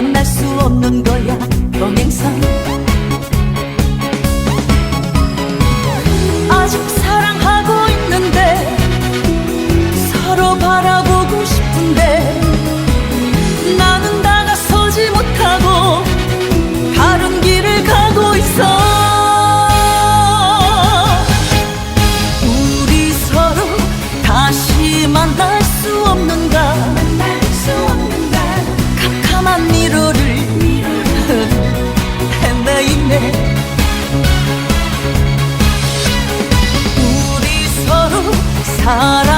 만날 수 없는 거야. 평행선 হারা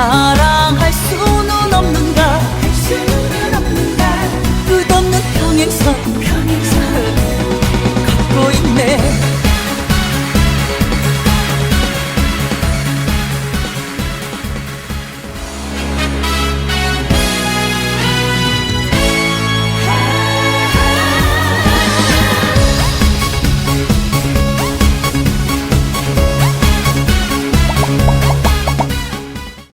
사랑할 수는 없는가, 수는 없는가. 끝없는 평행선